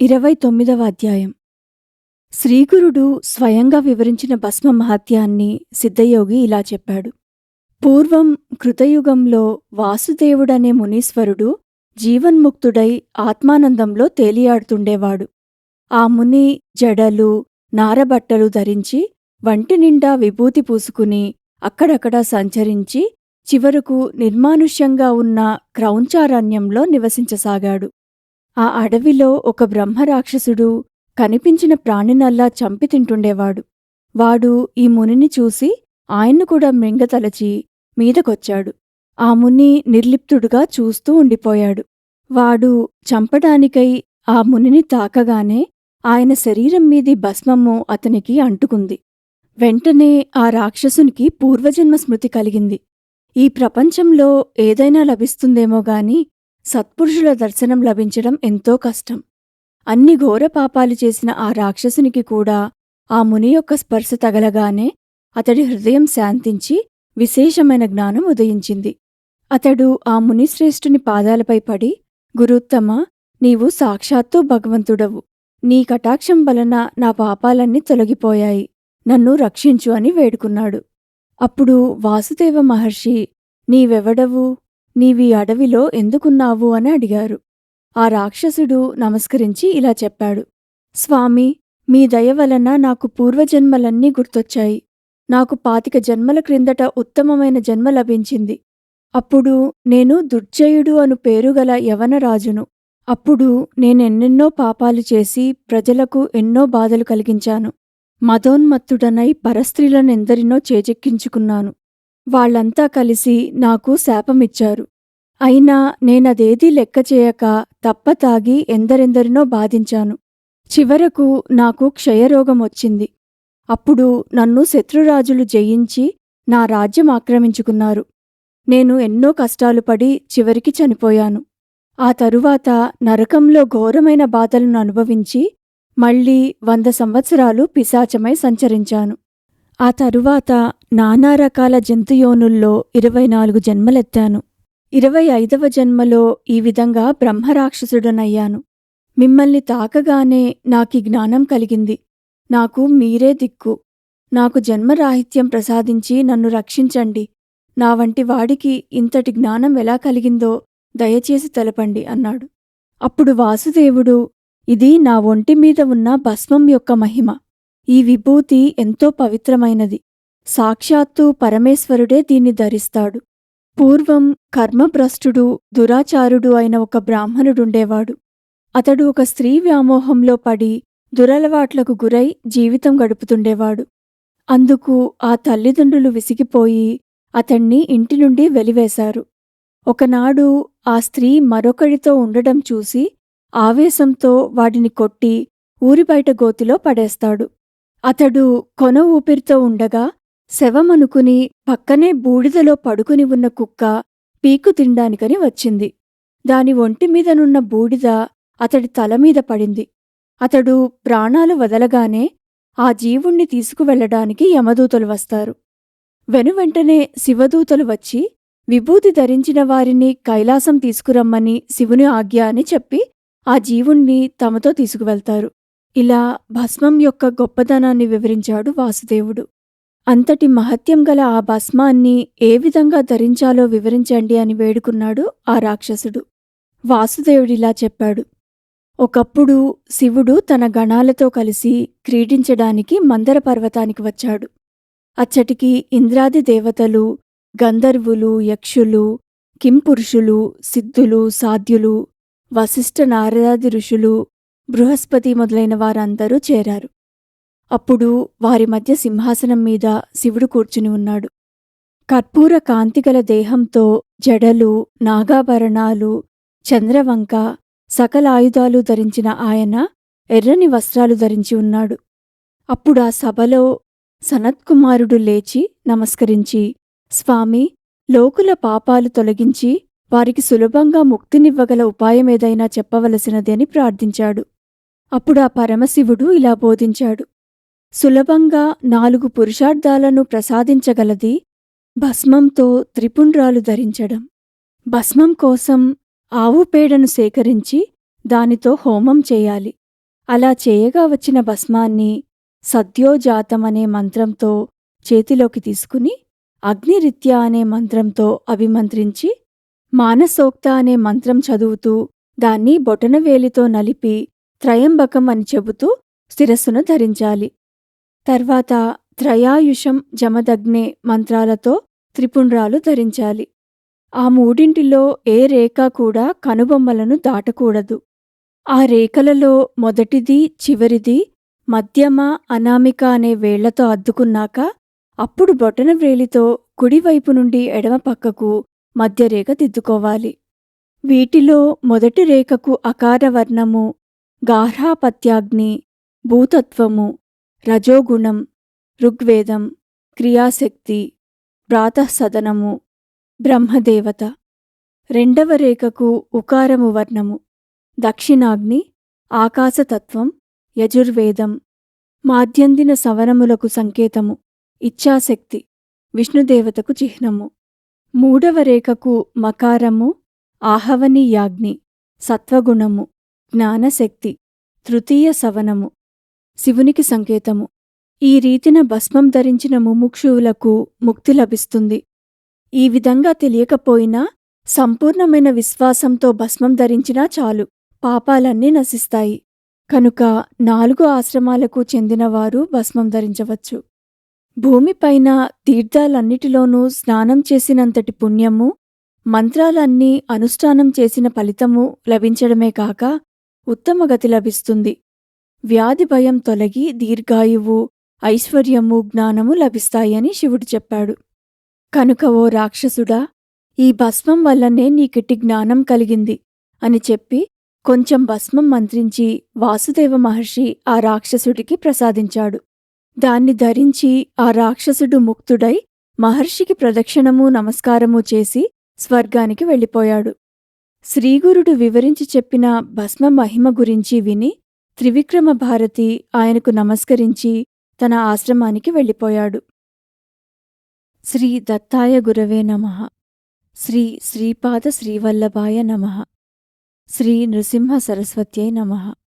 ఇరవై తొమ్మిదవ అధ్యాయం. శ్రీగురుడు స్వయంగా వివరించిన భస్మ మహత్యాన్ని సిద్ధయోగి ఇలా చెప్పాడు. పూర్వం కృతయుగంలో వాసుదేవుడనే మునీశ్వరుడు జీవన్ముక్తుడై ఆత్మానందంలో తేలియాడుతుండేవాడు. ఆ ముని జడలు నారబట్టలు ధరించి వంటి నిండా విభూతి పూసుకుని అక్కడక్కడా సంచరించి చివరకు నిర్మానుష్యంగా ఉన్న క్రౌంచారణ్యంలో నివసించసాగాడు. ఆ అడవిలో ఒక బ్రహ్మరాక్షసుడు కనిపించిన ప్రాణినల్లా చంపి తింటుండేవాడు. వాడు ఈ మునిని చూసి ఆయన్ను కూడా మృంగతలచి మీదకొచ్చాడు. ఆ ముని నిర్లిప్తుడుగా చూస్తూ ఉండిపోయాడు. వాడు చంపడానికై ఆ మునిని తాకగానే ఆయన శరీరం మీది భస్మము అతనికి అంటుకుంది. వెంటనే ఆ రాక్షసునికి పూర్వజన్మ స్మృతి కలిగింది. ఈ ప్రపంచంలో ఏదైనా లభిస్తుందేమోగాని సత్పురుషుల దర్శనం లభించడం ఎంతో కష్టం. అన్ని ఘోర పాపాలు చేసిన ఆ రాక్షసునికి కూడా ఆ ముని యొక్క స్పర్శ తగలగానే అతడి హృదయం శాంతించి విశేషమైన జ్ఞానం ఉదయించింది. అతడు ఆ మునిశ్రేష్ఠుని పాదాలపై పడి గురుత్తమ నీవు సాక్షాత్తు భగవంతుడవు. నీ కటాక్షం వలన నా పాపాలన్నీ తొలగిపోయాయి. నన్ను రక్షించు అని వేడుకున్నాడు. అప్పుడు వాసుదేవ మహర్షి నీవెవడవు? నీవీ అడవిలో ఎందుకున్నావు అని అడిగారు. ఆ రాక్షసుడు నమస్కరించి ఇలా చెప్పాడు. స్వామి మీ దయ వలన నాకు పూర్వజన్మలన్నీ గుర్తొచ్చాయి. నాకు పాతిక జన్మల క్రిందట ఉత్తమమైన జన్మ లభించింది. అప్పుడు నేను దుర్జయుడు అను పేరుగల యవనరాజును. అప్పుడు నేనెన్నెన్నో పాపాలు చేసి ప్రజలకు ఎన్నో బాధలు కలిగించాను. మదోన్మత్తుడనై పరస్త్రీలనెందరినో చేజెక్కించుకున్నాను. వాళ్ళంతా కలిసి నాకు శాపమిచ్చారు. అయినా నేనదేదీ లెక్క చేయక తప్పతాగి ఎందరెందరినో బాధించాను. చివరకు నాకు క్షయరోగమొచ్చింది అప్పుడు నన్ను శత్రురాజులు జయించి నా రాజ్యం ఆక్రమించుకున్నారు. నేను ఎన్నో కష్టాలు పడి చివరికి చనిపోయాను. ఆ తరువాత నరకంలో ఘోరమైన బాధలను అనుభవించి మళ్ళీ వంద సంవత్సరాలు పిశాచమై సంచరించాను. ఆ తరువాత నానా రకాల జంతుయోనుల్లో ఇరవై నాలుగు జన్మలెత్తాను. ఇరవై ఐదవ జన్మలో ఈ విధంగా బ్రహ్మరాక్షసుడనయ్యాను. మిమ్మల్ని తాకగానే నాకీ జ్ఞానం కలిగింది. నాకు మీరే దిక్కు. నాకు జన్మరాహిత్యం ప్రసాదించి నన్ను రక్షించండి. నా వంటి వాడికి ఇంతటి జ్ఞానం ఎలా కలిగిందో దయచేసి తెలపండి అన్నాడు. అప్పుడు వాసుదేవుడు ఇది నా ఒంటి మీద ఉన్న భస్మం యొక్క మహిమ. ఈ విభూతి ఎంతో పవిత్రమైనది. సాక్షాత్తు పరమేశ్వరుడే దీన్ని ధరిస్తాడు. పూర్వం కర్మభ్రష్టుడు దురాచారుడు అయిన ఒక బ్రాహ్మణుడుండేవాడు. అతడు ఒక స్త్రీ వ్యామోహంలో పడి దురలవాట్లకు గురై జీవితం గడుపుతుండేవాడు. అందుకు ఆ తల్లిదండ్రులు విసిగిపోయి అతణ్ణి ఇంటి నుండి వెలివేశారు. ఒకనాడు ఆ స్త్రీ మరొకడితో ఉండడం చూసి ఆవేశంతో వాడిని కొట్టి ఊరిబయట గోతిలో పడేస్తాడు. అతడు కొన ఊపిరితో ఉండగా శవమనుకుని పక్కనే బూడిదలో పడుకుని ఉన్న కుక్క పీకు తిండానికని వచ్చింది. దాని ఒంటిమీదనున్న బూడిద అతడి తలమీద పడింది. అతడు ప్రాణాలు వదలగానే ఆ జీవుణ్ణి తీసుకువెళ్ళడానికి యమదూతలు వస్తారు. వెనువెంటనే శివదూతలు వచ్చి విభూతి ధరించిన వారిని కైలాసం తీసుకురమ్మని శివుని ఆజ్ఞ అని చెప్పి ఆ జీవుణ్ణి తమతో తీసుకువెళ్తారు. ఇలా భస్మం యొక్క గొప్పదనాన్ని వివరించాడు వాసుదేవుడు. అంతటి మహత్యం గల ఆ భస్మాన్ని ఏ విధంగా ధరించాలో వివరించండి అని వేడుకున్నాడు ఆ రాక్షసుడు. వాసుదేవుడిలా చెప్పాడు. ఒకప్పుడు శివుడు తన గణాలతో కలిసి క్రీడించడానికి మందర పర్వతానికి వచ్చాడు. అచ్చటికి ఇంద్రాది దేవతలు గంధర్వులు యక్షులు కింపురుషులు సిద్ధులు సాధ్యులు వశిష్ఠ నారదాది ఋషులు బృహస్పతి మొదలైన వారందరూ చేరారు. అప్పుడు వారి మధ్య సింహాసనం మీద శివుడు కూర్చుని ఉన్నాడు. కర్పూర కాంతిగల దేహంతో జడలు నాగాభరణాలు చంద్రవంక సకల ఆయుధాలు ధరించిన ఆయన ఎర్రని వస్త్రాలు ధరించి ఉన్నాడు. అప్పుడా సభలో సనత్కుమారుడు లేచి నమస్కరించి స్వామి లోకుల పాపాలు తొలగించి వారికి సులభంగా ముక్తినివ్వగల ఉపాయమేదైనా చెప్పవలసినది అని ప్రార్థించాడు. అప్పుడా పరమశివుడు ఇలా బోధించాడు. సులభంగా నాలుగు పురుషార్థాలను ప్రసాదించగలది భస్మంతో త్రిపుండ్రాలు ధరించడం. భస్మం కోసం ఆవు పేడను సేకరించి దానితో హోమం చేయాలి. అలా చేయగా వచ్చిన భస్మాన్ని సద్యోజాతం అనే మంత్రంతో చేతిలోకి తీసుకుని అగ్నిరిత్య అనే మంత్రంతో అభిమంత్రించి మానసోక్త అనే మంత్రం చదువుతూ దాన్ని బొటనవేలితో నలిపి త్రయంబకం అని చెబుతూ శిరస్సును ధరించాలి. తర్వాత త్రయాయుషం జమదగ్నే మంత్రాలతో త్రిపుండ్రాలు ధరించాలి. ఆ మూడింటిలో ఏ రేఖ కూడా కనుబొమ్మలను దాటకూడదు. ఆ రేఖలలో మొదటిది చివరిది మధ్యమ అనామిక అనే వేళ్ళతో అద్దుకున్నాక అప్పుడు బొటనవ్రేలితో కుడివైపు నుండి ఎడమ పక్కకు మధ్యరేఖ దిద్దుకోవాలి. వీటిలో మొదటి రేఖకు అకారవర్ణము గార్హాపత్యాగ్ని భూతత్వము రజోగుణం ఋగ్వేదం క్రియాశక్తి ప్రాతఃసదనము బ్రహ్మదేవత. రెండవ రేఖకు ఉకారము వర్ణము. దక్షిణాగ్ని ఆకాశతత్వం యజుర్వేదం. మాధ్యందిన సవనములకు సంకేతము ఇచ్ఛాశక్తి విష్ణుదేవతకు చిహ్నము. మూడవ రేఖకు మకారము ఆహవనీయాగ్ని సత్వగుణము. జ్ఞానశక్తి తృతీయ సవనము శివునికి సంకేతము. ఈ రీతిన భస్మం ధరించిన ముముక్షువులకు ముక్తి లభిస్తుంది. ఈ విధంగా తెలియకపోయినా సంపూర్ణమైన విశ్వాసంతో భస్మం ధరించినా చాలు పాపాలన్నీ నశిస్తాయి. కనుక నాలుగు ఆశ్రమాలకు చెందినవారు భస్మం ధరించవచ్చు. భూమిపైన తీర్థాలన్నిటిలోనూ స్నానం చేసినంతటి పుణ్యము మంత్రాలన్నీ అనుష్ఠానం చేసిన ఫలితము లభించడమే కాక ఉత్తమ గతి లభిస్తుంది. వ్యాధి భయం తొలగి దీర్ఘాయువు ఐశ్వర్యము జ్ఞానము లభిస్తాయని శివుడు చెప్పాడు. కనుక ఓ రాక్షసుడా ఈ భస్మం వల్లనే నీకిటి జ్ఞానం కలిగింది అని చెప్పి కొంచెం భస్మం మంత్రించి వాసుదేవ మహర్షి ఆ రాక్షసుడికి ప్రసాదించాడు. దాన్ని ధరించి ఆ రాక్షసుడు ముక్తుడై మహర్షికి ప్రదక్షిణము నమస్కారము చేసి స్వర్గానికి వెళ్ళిపోయాడు. శ్రీగురుడు వివరించి చెప్పిన భస్మ మహిమ గురించి విని త్రివిక్రమ భారతి ఆయనకు నమస్కరించి తన ఆశ్రమానికి వెళ్ళిపోయాడు. శ్రీ దత్తాయ గురవే నమ. శ్రీ శ్రీపాద శ్రీవల్లభాయ నమ. శ్రీ నృసింహ సరస్వత్యై నమః.